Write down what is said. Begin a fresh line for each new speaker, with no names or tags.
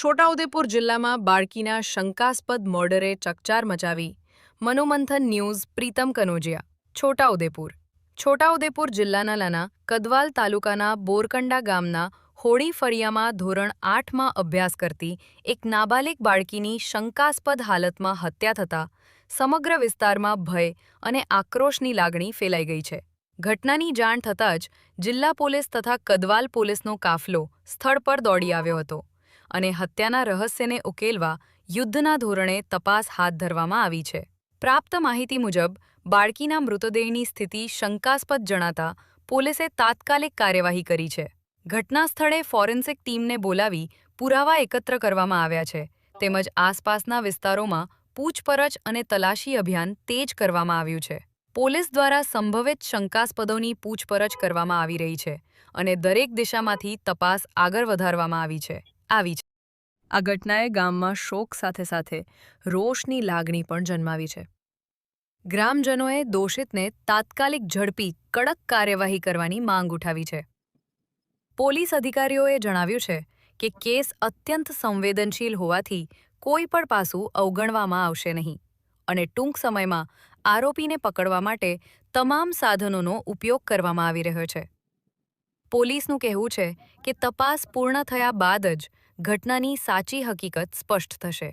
છોટાઉદેપુર જિલ્લામાં બાળકીના શંકાસ્પદ મર્ડરે ચકચાર મચાવી. મનોમંથન ન્યૂઝ, પ્રીતમ કનોજિયા, છોટાઉદેપુર. છોટાઉદેપુર જિલ્લાના લાના કદવાલ તાલુકાના બોરકંડા ગામના હોળી ફળિયામાં ધોરણ આઠમાં અભ્યાસ કરતી એક નાબાલિગ બાળકીની શંકાસ્પદ હાલતમાં હત્યા થતાં સમગ્ર વિસ્તારમાં ભય અને આક્રોશની લાગણી ફેલાઈ ગઈ છે. ઘટનાની જાણ થતાં જ જિલ્લા પોલીસ તથા કદવાલ પોલીસનો કાફલો સ્થળ પર દોડી આવ્યો હતો. અને હત્યાના રહસ્યને ઉકેલવા યુદ્ધના ધોરણે તપાસ હાથ ધરવામાં આવી છે. પ્રાપ્ત માહિતી મુજબ, બાળકીના મૃતદેહની સ્થિતિ શંકાસ્પદ જણાતા પોલીસે તાત્કાલિક કાર્યવાહી કરી છે. ઘટના સ્થળે ફોરેન્સિક ટીમને બોલાવી પુરાવા એકત્ર કરવામાં આવ્યા છે. તેમજ આસપાસના વિસ્તારોમાં પૂછપરછ અને તલાશી અભિયાન તેજ કરવામાં આવ્યું છે. પોલીસ દ્વારા સંભવિત શંકાસ્પદોની પૂછપરછ કરવામાં આવી રહી છે અને દરેક દિશામાંથી તપાસ આગળ વધારવામાં આવી છે. આવી છે આ ઘટનાએ ગામમાં શોક સાથે સાથે રોષની લાગણી પણ જન્માવી છે. ગ્રામજનોએ દોષિતને તાત્કાલિક ઝડપી, કડક કાર્યવાહી કરવાની માંગ ઉઠાવી છે. પોલીસ અધિકારીઓએ જણાવ્યું છે કે કેસ અત્યંત સંવેદનશીલ હોવાથી કોઈ પણ પાસું અવગણવામાં આવશે નહીં અને ટૂંક સમયમાં આરોપીને પકડવા માટે તમામ સાધનોનો ઉપયોગ કરવામાં આવી રહ્યો છે. પોલીસનું કહેવું છે કે તપાસ પૂર્ણ થયા બાદ જ ઘટનાની સાચી હકીકત સ્પષ્ટ થશે.